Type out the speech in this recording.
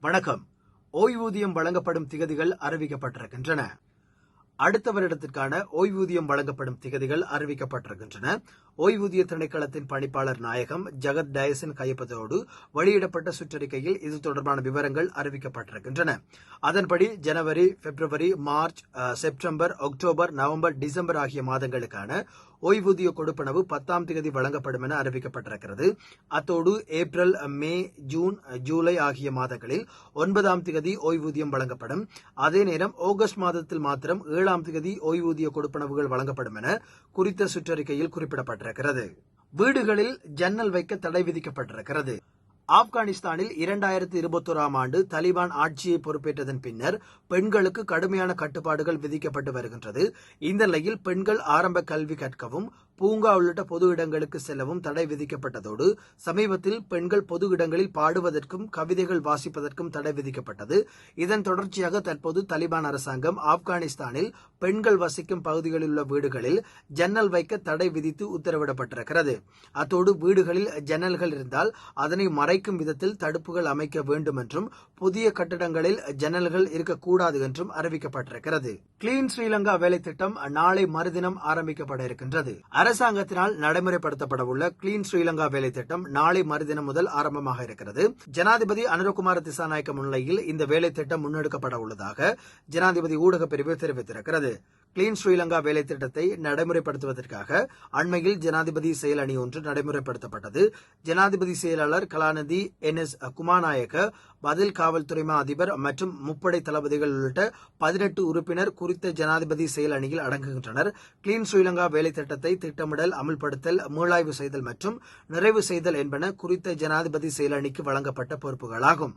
வணக்கம். ஓய்வூதியம் வழங்கப்படும் திகதிகள் அறிவிக்கப்பட்டிருக்கின்றன. அடுத்த வருடத்திற்கான ஓய்வூதியம் வழங்கப்படும் திகதிகள் அறிவிக்கப்பட்டிருக்கின்றன. ஓய்வூதிய திணைக்களத்தின் பணிப்பாளர் நாயகம் ஜெகத் டயசின் கையொப்பத்தோடு வெளியிடப்பட்ட சுற்றறிக்கையில் இது தொடர்பான விவரங்கள் அறிவிக்கப்பட்டிருக்கின்றன. அதன்படி ஜனவரி பிப்ரவரி மார்ச் செப்டம்பர் அக்டோபர் நவம்பர் டிசம்பர் ஆகிய மாதங்களுக்கான ஓய்வூதிய கொடுப்பனவு பத்தாம் தேதி வழங்கப்படும் என அறிவிக்கப்பட்டிருக்கிறது. அத்தோடு ஏப்ரல் மே ஜூன் ஜூலை ஆகிய மாதங்களில் ஒன்பதாம் தேதி ஓய்வூதியம் வழங்கப்படும். அதே நேரம் ஆகஸ்ட் மாதத்தில் மாத்திரம் ஏழாம் தேதி ஓய்வூதிய கொடுப்பனவுகள் வழங்கப்படும் என குறித்த சுற்றறிக்கையில் குறிப்பிடப்பட்டிருக்கிறது. வீடுகளில் ஜன்னல் வைக்க தடை விதிக்கப்பட்டிருக்கிறது. ஆப்கானிஸ்தானில் இரண்டாயிரத்தி இருபத்தோராம் ஆண்டு தலிபான் ஆட்சியை பொறுப்பேற்றதன் பின்னர் பெண்களுக்கு கடுமையான கட்டுப்பாடுகள் விதிக்கப்பட்டு வருகின்றது. இந்த நிலையில் பெண்கள் ஆரம்ப கல்வி கற்கவும் பூங்கா உள்ளிட்ட பொது இடங்களுக்கு செல்லவும் தடை விதிக்கப்பட்டதோடு சமீபத்தில் பெண்கள் பொது இடங்களில் பாடுவதற்கும் கவிதைகள் வாசிப்பதற்கும் தடை விதிக்கப்பட்டது. இதன் தொடர்ச்சியாக தற்போது தலிபான் அரசாங்கம் ஆப்கானிஸ்தானில் பெண்கள் வசிக்கும் பகுதிகளில் உள்ள வீடுகளில் ஜன்னல் வைக்க தடை விதித்து உத்தரவிடப்பட்டிருக்கிறது. அத்தோடு வீடுகளில் ஜன்னல்கள் இருந்தால் அதனை மறைக்கும் விதத்தில் தடுப்புகள் அமைக்க வேண்டும் என்றும் புதிய கட்டடங்களில் ஜன்னல்கள் இருக்கக்கூடாது என்றும் அறிவிக்கப்பட்டிருக்கிறது. கிளீன் ஸ்ரீலங்கா வேலை திட்டம் நாளை மறுதினம் ஆரம்பிக்கப்பட இருக்கின்றது. அரசாங்கத்தினால் நடைமுறைப்படுத்தப்பட உள்ள கிளீன் ஸ்ரீலங்கா வேலை திட்டம் நாளை மறுதினம் முதல் ஆரம்பமாக இருக்கிறது. ஜனாதிபதி அனுரகுமார திசாநாயக்க முன்னிலையில் இந்த வேலை திட்டம் முன்னெடுக்கப்பட உள்ளதாக ஜனாதிபதி ஊடக பிரிவு தெரிவித்திருக்கிறது. கிளீன் ஸ்ரீலங்கா வேலை திட்டத்தை நடைமுறைப்படுத்துவதற்காக அண்மையில் ஜனாதிபதி செயல் அணி ஒன்று நடைமுறைப்படுத்தப்பட்டது. ஜனாதிபதி செயலாளர் கலாநிதி என் எஸ் குமாநாயக்க பதில் காவல்துறை மா அதிபர் மற்றும் முப்படை தளபதிகள் உள்ளிட்ட பதினெட்டு உறுப்பினர் குறித்த ஜனாதிபதி செயல் அணியில் அடங்குகின்றனர். கிளீன் ஸ்ரீலங்கா வேலை திட்டத்தை திட்டமிடல் அமல்படுத்தல் மீளாய்வு செய்தல் மற்றும் நிறைவு செய்தல் என்பன குறித்த ஜனாதிபதி செயல் அணிக்கு வழங்கப்பட்ட பொறுப்புகளாகும்.